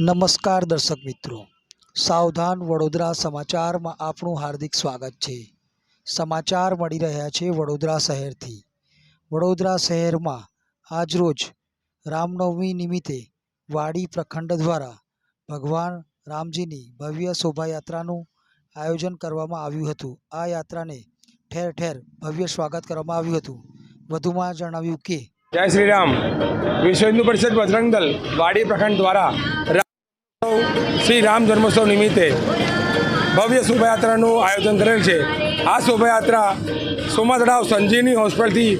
નમસ્કાર દર્શક મિત્રો. સાવધાન વડોદરા સમાચારમાં આપનું હાર્દિક સ્વાગત છે. સમાચાર મળી રહ્યા છે વડોદરા શહેરથી. વડોદરા શહેરમાં આજરોજ રામનવમી નિમિત્તે વાડી પ્રખંડ દ્વારા ભગવાન રામજીની ભવ્ય શોભાયાત્રાનું આયોજન કરવામાં આવ્યું હતું. આ યાત્રાને ઠેર ઠેર ભવ્ય સ્વાગત કરવામાં આવ્યું હતું. વધુમાં જણાવ્યું કે જય શ્રી રામ. વિશ્વ હિન્દુ પરિષદ બજરંગ દળ વાડી પ્રખંડ દ્વારા શ્રી રામ જન્મોત્સવ નિમિત્તે ભવ્ય શોભાયાત્રાનું આયોજન કરેલ છે. આ શોભાયાત્રા સોમા સંજીવની હોસ્પિટલથી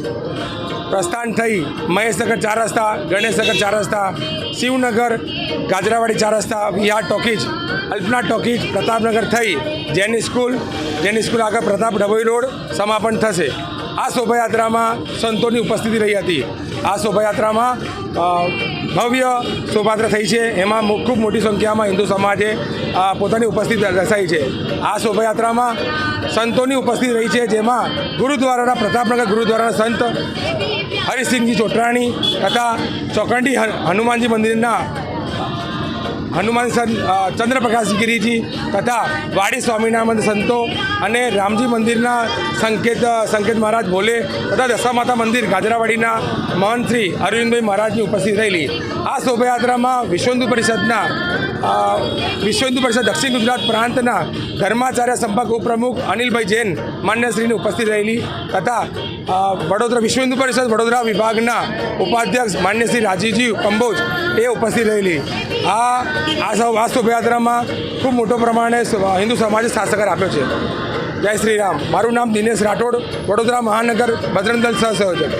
પ્રસ્થાન થઈ મહેશનગર ચાર રસ્તા ગણેશનગર ચાર રસ્તા, શિવનગર, ગાજરાવાડી ચાર રસ્તા, વિહાર ટોકીજ અલ્પના ટોકીજ, પ્રતાપનગર થઈ જેની સ્કૂલ જેની સ્કૂલ આગળ પ્રતાપ ડભોઈ રોડ સમાપન થશે. આ શોભાયાત્રામાં સંતોની ઉપસ્થિતિ રહી હતી. આ શોભાયાત્રામાં ભવ્ય શોભાયાત્રા થઈ છે. એમાં ખૂબ મોટી સંખ્યામાં હિન્દુ સમાજે પોતાની ઉપસ્થિતિ દર્શાવી છે. આ શોભાયાત્રામાં સંતોની ઉપસ્થિતિ રહી છે, જેમાં ગુરુદ્વારાના પ્રતાપનગર ગુરુદ્વારાના સંત હરિસિંહજી ચોટરાણી તથા ચોકંડી હનુમાનજી મંદિરના હનુમાન ચંદ્રપ્રકાશ ગિરીજી તથા વાડી સ્વામિનારાયણ સંતો અને રામજી મંદિરના સંકેત સંકેત મહારાજ ભોલે તથા દશા માતા મંદિર ગાજરાવાડીના મહંત શ્રી અરવિંદભાઈ મહારાજની ઉપસ્થિત રહેલી. આ શોભાયાત્રામાં વિશ્વ પરિષદના વિશ્વ હિન્દુ પરિષદ દક્ષિણ ગુજરાત પ્રાંતના ધર્માચાર્ય સંપર્ક ઉપપ્રમુખ અનિલભાઈ જૈન માન્યશ્રીની ઉપસ્થિત રહેલી તથા વડોદરા વિશ્વ હિન્દુ પરિષદ વડોદરા વિભાગના ઉપાધ્યક્ષ માન્યશ્રી રાજીવજી કંબોજ એ ઉપસ્થિત રહેલી. આ આ સૌ આ શોભાયાત્રામાં ખૂબ મોટો પ્રમાણે હિન્દુ સમાજે સાથ સહકાર આપ્યો છે. જય શ્રી રામ. મારું નામ દિનેશ રાઠોડ, વડોદરા મહાનગર બજરંગ દળ સહ સંયોજક